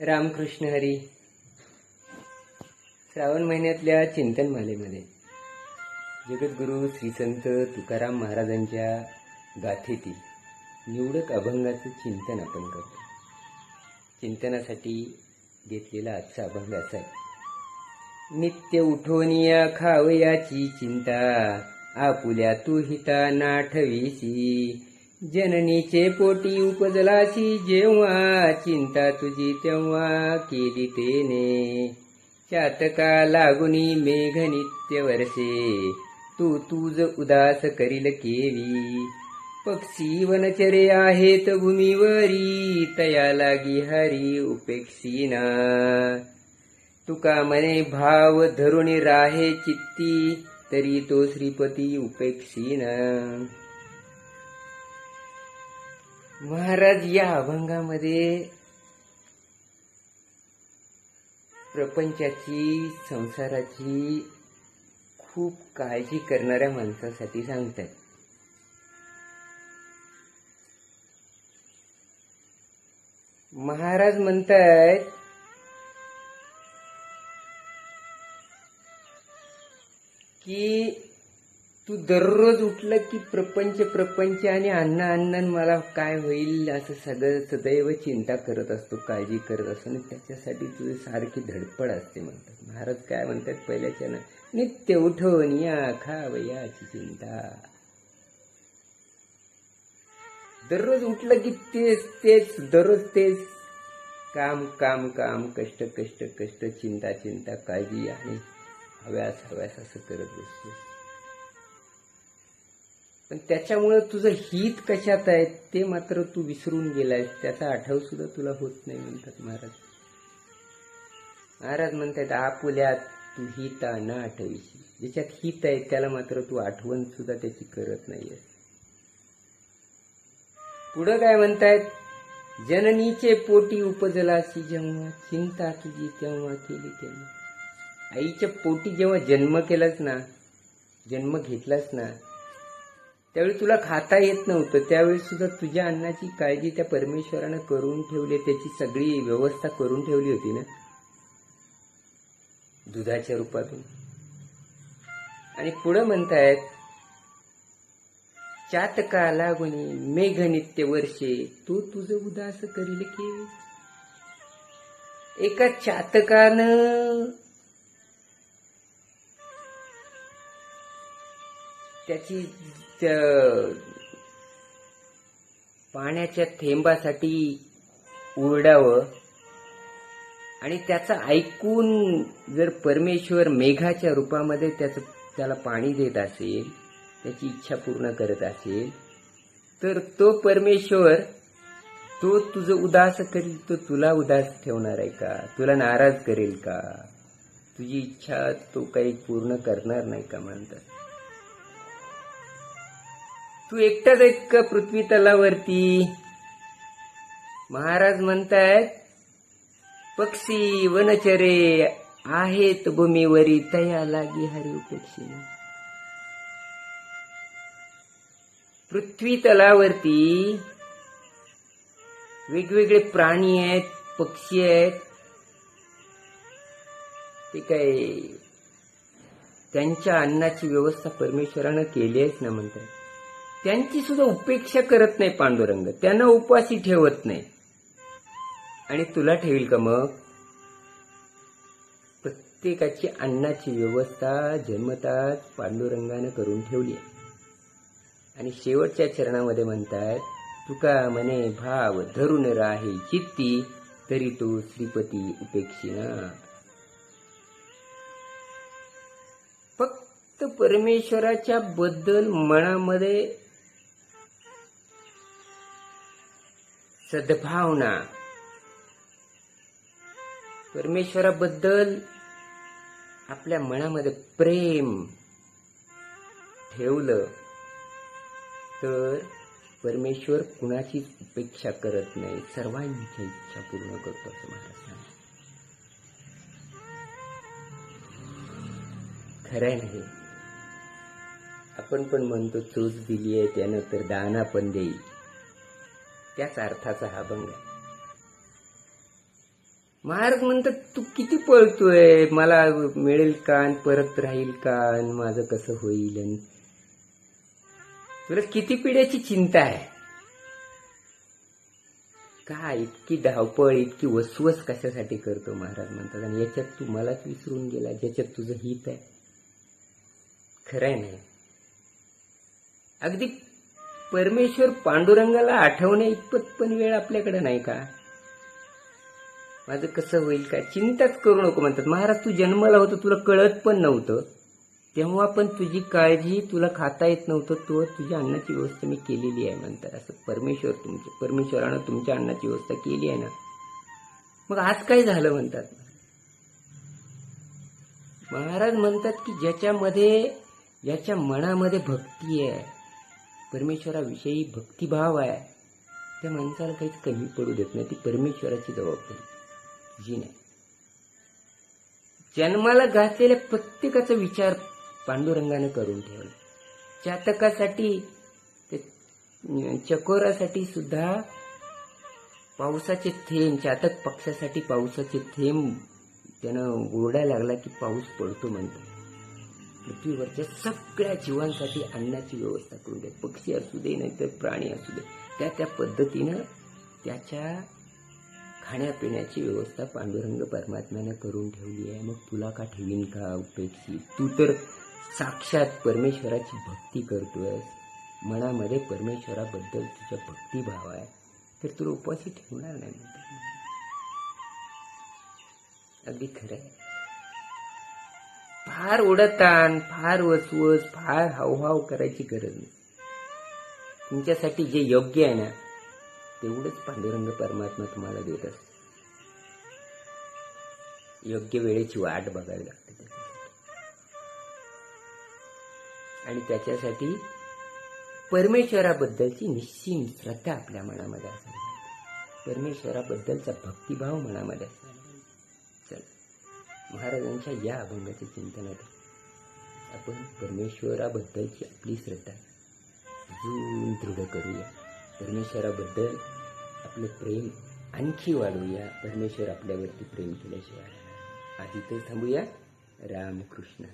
रामकृष्ण हरी. श्रावण महिन्यातल्या चिंतनमालेमध्ये जगद्गुरू श्री संत तुकाराम महाराजांच्या गाथेतील निवडक अभंगाचं चिंतन आपण करतो. चिंतनासाठी घेतलेला आजचा अभंग असा आहे. नित्य उठोनिया खावयाची चिंता आपुल्या तू हिता नाठवीसी जननीचे पोटी उपजलासी जेव्हा चिंता तुझी तेव्हा केली तेने. चातका लागुनी मेघ नित्य वर्षे तू तुझ उदास करील केवी. पक्षी वनचरे आहेत भूमीवरी. तया लागी हरी उपेक्षीना तुका मने भाव धरून राहे चित्ती तरी तो श्रीपती उपेक्षीना महाराज या अभंगामध्ये प्रपंचाची संसाराची खूप काळजी करणाऱ्या माणसासाठी सांगतात महाराज म्हणतायत की तू दररोज उठलं की प्रपंच प्रपंच आणि अन्न अन्न मला काय होईल असं सगळं सदैव चिंता करत असतो काळजी करत असतो. आणि त्याच्यासाठी तुझी सारखी धडपड असते म्हणतात. महाराज काय म्हणतात पहिल्याच्या ना नित्य उठवून या खावयाची चिंता. दररोज उठलं की तेच तेच दररोज तेच. काम काम काम कष्ट कष्ट कष्ट चिंता चिंता काळजी आणि हव्यास हव्यास असं करत असतो पण त्याच्यामुळं तुझं हित कशात आहे ते मात्र तू विसरून गेलायस. त्याचा आठव सुद्धा तुला होत नाही म्हणतात महाराज. महाराज म्हणतात आपुल्यात तू हित ना आठवीशी. ज्याच्यात हित आहे त्याला मात्र तू आठवण सुद्धा त्याची करत नाहीये. पुढं काय म्हणतायत? जननीचे पोटी उपजलासी जेव्हा चिंता तुझी तेव्हा केली तेव्हा. आईच्या पोटी जेव्हा जन्म केलास ना जन्म घेतलास ना त्यावेळी तुला खाता येत नव्हतं. त्यावेळी सुद्धा तुझ्या अन्नाची काळजी त्या परमेश्वरानं करून ठेवली त्याची सगळी व्यवस्था करून ठेवली होती ना? दुधाच्या रूपातून. आणि पुढं म्हणतायत चातका लागुनी मेघ नित्य वर्षे तू तुझं उदास करील की? एका चातकानं त्याची त्या पाण्याच्या थेंबासाठी उरडावं आणि त्याचं ऐकून जर परमेश्वर मेघाच्या रूपामध्ये त्याचं त्याला पाणी देत असेल त्याची इच्छा पूर्ण करत असेल तर तो परमेश्वर तो तुझं उदास करील तो तुला उदास ठेवणार आहे का? तुला नाराज करेल का? तुझी इच्छा तो काही पूर्ण करणार नाही का म्हणतात? तू एकटाच आहेत का पृथ्वी तलावरती? महाराज म्हणतायत पक्षी वनचरे आहेत भूमीवरी तया लागी हरिव पक्षी. पृथ्वी तलावरती वेगवेगळे प्राणी आहेत पक्षी आहेत. ते काय त्यांच्या अन्नाची व्यवस्था परमेश्वरानं केली आहेच ना म्हणतात त्यांची सुद्धा उपेक्षा करत नाही पांडुरंग. त्यांना उपाशी ठेवत नाही. आणि तुला ठेवील का मग? प्रत्येकाची अन्नाची व्यवस्था जन्मताच पांडुरंगानं करून ठेवली आहे. आणि शेवटच्या चरणामध्ये म्हणतात तुका मने भाव धरून राहे चित्ती तरी तो श्रीपती उपेक्षिना फक्त परमेश्वराच्या बद्दल मनामध्ये सद्भावना परमेश्वराबद्दल आपल्या मनामध्ये प्रेम ठेवलं तर परमेश्वर कुणाचीच उपेक्षा करत नाही. सर्वांच्या इच्छा पूर्ण करतो असं महाराज सांगतात. खरं नाही आपण पण म्हणतो चोच दिली आहे त्यानं तर दाना पण देईल. त्याच अर्थाचा हा भंग आहे. महाराज म्हणतात तू किती पळतोय? मला मिळेल का आणि परत राहील का? आणि माझं कसं होईल? आणि तुला किती पिढ्याची चिंता आहे? का इतकी धावपळ इतकी वसवस कशासाठी करतो महाराज म्हणतात? आणि याच्यात तू मलाच विसरून गेला ज्याच्यात तुझं हित आहे. खरंय नाही? अगदी परमेश्वर पांडुरंगाला आठवण्या इतपत पण वेळ आपल्याकडे नाही का? माझं कसं होईल काय चिंताच करू नको म्हणतात. महाराज तू जन्माला होतं तुला कळत पण नव्हतं. तेव्हा पण तुझी काळजी तुला खाता येत नव्हतं. तो तुझ्या अन्नाची व्यवस्था मी केलेली आहे म्हणतात. असं परमेश्वर तुमचे परमेश्वरानं तुमच्या अन्नाची व्यवस्था केली आहे ना? मग आज काय झालं म्हणतात? महाराज म्हणतात की ज्याच्यामध्ये ज्याच्या मनामध्ये भक्ती आहे परमेश्वराविषयी भक्तिभाव आहे. त्या माणसाला काहीच कमी पडू देत नाही. ती परमेश्वराची जबाबदारी. जी नाही. जन्माला घातलेल्या प्रत्येकाचा विचार पांडुरंगाने करून ठेवला. चातकासाठी चकोरासाठी सुद्धा पावसाचे थेंब चातक पक्षासाठी पावसाचे थेंब त्यानं ओरडायला लागला की पाऊस पडतो म्हणतो पृथ्वीवरच्या सगळ्या जीवांसाठी अन्नाची व्यवस्था करून दे पक्षी असू दे नाहीतर प्राणी असू दे. त्या त्या पद्धतीनं त्याच्या खाण्यापिण्याची व्यवस्था पांडुरंग परमात्म्यानं करून ठेवली आहे. मग तुला का ठेवीन का उपेक्षी तू तर साक्षात परमेश्वराची भक्ती करतोय मनामध्ये परमेश्वराबद्दल तुझा भक्तिभाव आहे. तर तुला उपाशी ठेवणार नाही. अगदी खरं आहे. फार ओढतान फार वसवस फार हावहाव करायची गरज नाही. तुमच्यासाठी जे योग्य आहे ना तेवढंच पांडुरंग परमात्मा तुम्हाला देत असतो योग्य वेळेची वाट बघावी लागते त्याच्यासाठी. आणि त्याच्यासाठी परमेश्वराबद्दलची निश्चिम श्रद्धा आपल्या मनामध्ये असावी परमेश्वराबद्दलचा भक्तिभाव मनामध्ये असावा. महाराजांच्या या अभंगाच्या चिंतनात आपण परमेश्वराबद्दलची आपली श्रद्धा अजून दृढ करूया. परमेश्वराबद्दल आपलं प्रेम आणखी वाढवूया. परमेश्वर आपल्यावरती प्रेम केल्याशिवाय. आधी तर थांबूया. रामकृष्ण.